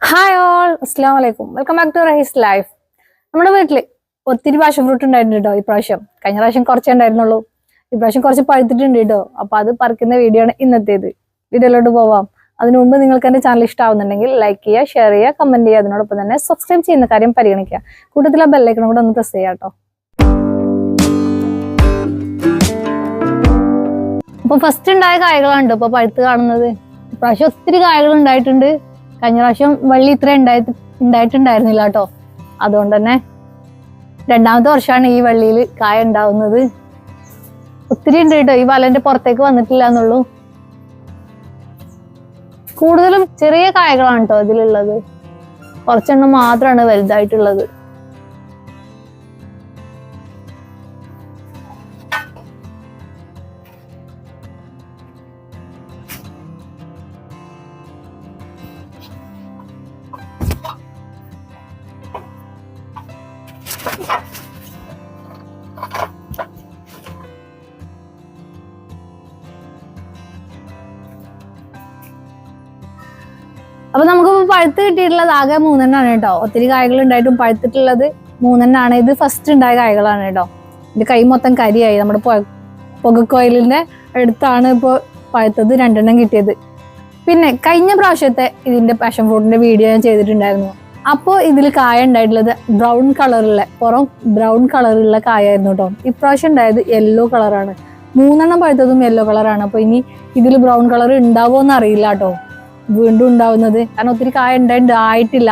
Hi all അസ്സാം വലൈക്കും welcome back to Rahees life നമ്മുടെ വീട്ടിൽ ഒത്തിരി പാഷൻ ഫ്രൂട്ട് ഉണ്ടായിരുന്നു കേട്ടോ ഇപ്രാവശ്യം. കഴിഞ്ഞ പ്രാവശ്യം കുറച്ചേ ഉണ്ടായിരുന്നുള്ളൂ. ഇപ്രാവശ്യം കുറച്ച് പഴുത്തിട്ടുണ്ട് കേട്ടോ അപ്പൊ അത് പറിക്കുന്ന വീഡിയോ ആണ് ഇന്നത്തേത്. വീഡിയോയിലോട്ട് പോവാം. അതിനു മുമ്പ് നിങ്ങൾക്ക് എന്റെ ചാനൽ ഇഷ്ടമാവുന്നുണ്ടെങ്കിൽ ലൈക്ക് ചെയ്യുക ഷെയർ ചെയ്യുക കമന്റ് ചെയ്യുക. അതിനോടൊപ്പം തന്നെ സബ്സ്ക്രൈബ് ചെയ്യുന്ന കാര്യം പരിഗണിക്കുക. കൂട്ടത്തിൽ ആ ബെല്ലൈക്കണം കൂടെ ഒന്ന് പ്രസ് ചെയ്യാം കേട്ടോ അപ്പൊ ഫസ്റ്റ് ഉണ്ടായ കായകളാണ് ഇപ്പൊ പഴുത്ത് കാണുന്നത്. ഇപ്രാവശ്യം ഒത്തിരി കായകൾ ഉണ്ടായിട്ടുണ്ട്. കഴിഞ്ഞ പ്രാവശ്യം വള്ളി ഇത്ര ഉണ്ടായി ഉണ്ടായിട്ടുണ്ടായിരുന്നില്ല കേട്ടോ. അതുകൊണ്ട് തന്നെ രണ്ടാമത്തെ വർഷമാണ് ഈ വള്ളിയിൽ കായ ഉണ്ടാവുന്നത്. ഒത്തിരി ഉണ്ട് കേട്ടോ. ഈ വലന്റെ പുറത്തേക്ക് വന്നിട്ടില്ല എന്നുള്ളൂ. കൂടുതലും ചെറിയ കായകളാണ് കേട്ടോ ഇതിലുള്ളത്. കുറച്ചെണ്ണം മാത്രമാണ് വലുതായിട്ടുള്ളത്. അപ്പൊ നമുക്ക് പഴുത്ത് കിട്ടിയിട്ടുള്ളത് ആകെ മൂന്നെണ്ണാണ് കേട്ടോ. ഒത്തിരി കായകൾ ഉണ്ടായിട്ടും പഴുത്തിട്ടുള്ളത് മൂന്നെണ്ണാണ്. ഇത് ഫസ്റ്റ് ഉണ്ടായ കായകളാണ് കേട്ടോ. ഇത് കൈ മൊത്തം കരിയായി. നമ്മുടെ പുകക്കോയിലിന്റെ അടുത്താണ് ഇപ്പോൾ പഴുത്തത് രണ്ടെണ്ണം കിട്ടിയത്. പിന്നെ കഴിഞ്ഞ പ്രാവശ്യത്തെ ഇതിന്റെ പാഷൻ ഫ്രൂട്ടിന്റെ വീഡിയോ ഞാൻ ചെയ്തിട്ടുണ്ടായിരുന്നു. അപ്പോൾ ഇതിൽ കായ ഉണ്ടായിട്ടുള്ളത് ബ്രൗൺ കളറുള്ള പുറം ബ്രൗൺ കളറുള്ള കായായിരുന്നു കേട്ടോ. ഇപ്രാവശ്യം ഉണ്ടായത് യെല്ലോ കളറാണ് മൂന്നെണ്ണം പഴുത്തതും യെല്ലോ കളറാണ് അപ്പോൾ ഇനി ഇതിൽ ബ്രൗൺ കളർ ഉണ്ടാവുമോ എന്ന് അറിയില്ല കേട്ടോ. വീണ്ടും ഉണ്ടാവുന്നത്. കാരണം ഒത്തിരി കായ ഉണ്ടായിട്ട് ആയിട്ടില്ല.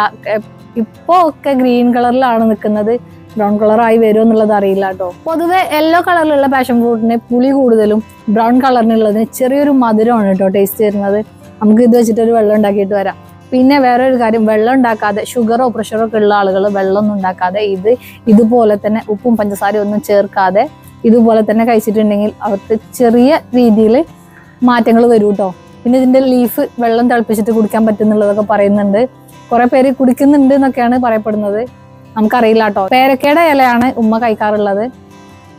ഇപ്പോ ഒക്കെ ഗ്രീൻ കളറിലാണ് നിൽക്കുന്നത്. ബ്രൗൺ കളറായി വരുമോ എന്നുള്ളത് അറിയില്ല കേട്ടോ. പൊതുവെ യെല്ലോ കളറിലുള്ള പാഷൻ ഫ്രൂട്ടിന് പുളി കൂടുതലും ബ്രൗൺ കളറിനുള്ളതിന് ചെറിയൊരു മധുരമാണ് കേട്ടോ ടേസ്റ്റ് വരുന്നത് നമുക്ക് ഇത് വെച്ചിട്ടൊരു വെള്ളം ഉണ്ടാക്കിയിട്ട് വരാം. പിന്നെ വേറെ ഒരു കാര്യം വെള്ളം ഉണ്ടാക്കാതെ ഷുഗറോ പ്രഷറോ ഒക്കെ ഉള്ള ആളുകൾ വെള്ളമൊന്നും ഉണ്ടാക്കാതെ ഇത് ഇതുപോലെ തന്നെ ഉപ്പും പഞ്ചസാരയും ഒന്നും ചേർക്കാതെ ഇതുപോലെ തന്നെ കഴിച്ചിട്ടുണ്ടെങ്കിൽ അവർക്ക് ചെറിയ രീതിയിൽ മാറ്റങ്ങൾ വരും കേട്ടോ. പിന്നെ ഇതിന്റെ ലീഫ് വെള്ളം തിളപ്പിച്ചിട്ട് കുടിക്കാൻ പറ്റുന്നുള്ളതൊക്കെ പറയുന്നുണ്ട്. കുറെ പേര് കുടിക്കുന്നുണ്ട് എന്നൊക്കെയാണ് പറയപ്പെടുന്നത്. നമുക്കറിയില്ല കേട്ടോ പേരക്കയുടെ ഇലയാണ് ഉമ്മ കഴിക്കാറുള്ളത്.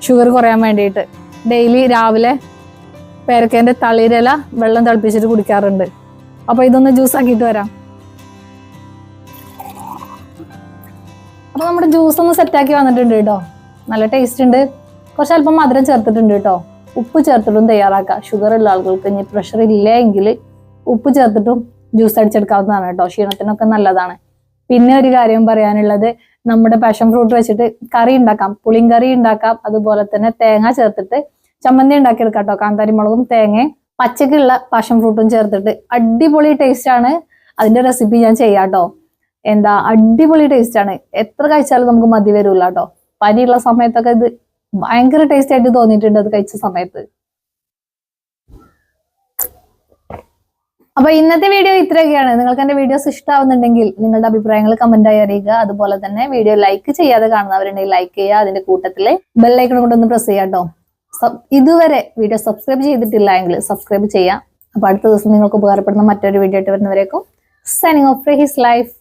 ഷുഗർ കുറയാൻ വേണ്ടിയിട്ട്. ഡെയിലി രാവിലെ പേരക്കേന്റെ തളിരില വെള്ളം തിളപ്പിച്ചിട്ട് കുടിക്കാറുണ്ട്. അപ്പോൾ ഇതൊന്ന് ജ്യൂസ് ആക്കിയിട്ട് വരാം. അപ്പോൾ നമ്മുടെ ജ്യൂസ് ഒന്ന് സെറ്റാക്കി വന്നിട്ടുണ്ട് കേട്ടോ. നല്ല ടേസ്റ്റ് ഉണ്ട്. കുറച്ച് അല്പം മധുരം ചേർത്തിട്ടുണ്ട് കേട്ടോ. ഉപ്പ് ചേർത്തിട്ടും തയ്യാറാക്കാം ഷുഗർ ഉള്ള ആളുകൾക്ക് ഇനി പ്രഷർ ഇല്ലെങ്കിൽ ഉപ്പ് ചേർത്തിട്ടും ജ്യൂസ് അടിച്ചെടുക്കാവുന്നതാണ് കേട്ടോ. ക്ഷീണത്തിനൊക്കെ നല്ലതാണ്. പിന്നെ ഒരു കാര്യം പറയാനുള്ളത് നമ്മുടെ പാഷൻ ഫ്രൂട്ട് വെച്ചിട്ട് കറി ഉണ്ടാക്കാം. പുളിങ്കറി ഉണ്ടാക്കാം. അതുപോലെ തന്നെ തേങ്ങ ചേർത്തിട്ട് ചമ്മന്തി ഉണ്ടാക്കിയെടുക്കാം കേട്ടോ. കാന്താരി മുളകും തേങ്ങയും പച്ചക്കുള്ള പാഷൻ ഫ്രൂട്ടും ചേർത്തിട്ട് അടിപൊളി ടേസ്റ്റ് ആണ് അതിന്റെ റെസിപ്പി ഞാൻ ചെയ്യാട്ടോ എന്താ? അടിപൊളി ടേസ്റ്റ് ആണ്. എത്ര കഴിച്ചാലും നമുക്ക് മതി വരൂല കേട്ടോ. പനിയുള്ള സമയത്തൊക്കെ ഇത് ഭയങ്കര ടേസ്റ്റ് ആയിട്ട് തോന്നിയിട്ടുണ്ട് അത് കഴിച്ച സമയത്ത്. അപ്പൊ ഇന്നത്തെ വീഡിയോ ഇത്രയൊക്കെയാണ്. നിങ്ങൾക്ക് എന്റെ വീഡിയോസ് ഇഷ്ടമാവുന്നുണ്ടെങ്കിൽ നിങ്ങളുടെ അഭിപ്രായങ്ങൾ കമന്റായി അറിയുക. അതുപോലെ തന്നെ വീഡിയോ ലൈക്ക് ചെയ്യാതെ കാണുന്നവരുണ്ടെങ്കിൽ ലൈക്ക് ചെയ്യുക. അതിന്റെ കൂട്ടത്തിൽ ബെല്ലൈക്കൺ കൊണ്ടൊന്ന് പ്രസ് ചെയ്യാം കേട്ടോ. ഇതുവരെ വീഡിയോ സബ്സ്ക്രൈബ് ചെയ്തിട്ടില്ല എങ്കിൽ സബ്സ്ക്രൈബ് ചെയ്യാം അപ്പൊ അടുത്ത ദിവസം നിങ്ങൾക്ക് ഉപകാരപ്പെടുന്ന മറ്റൊരു വീഡിയോ ആയിട്ട് വരുന്നവരേക്കും സൈനിങ് ഓഫ് ഹിസ് ലൈഫ്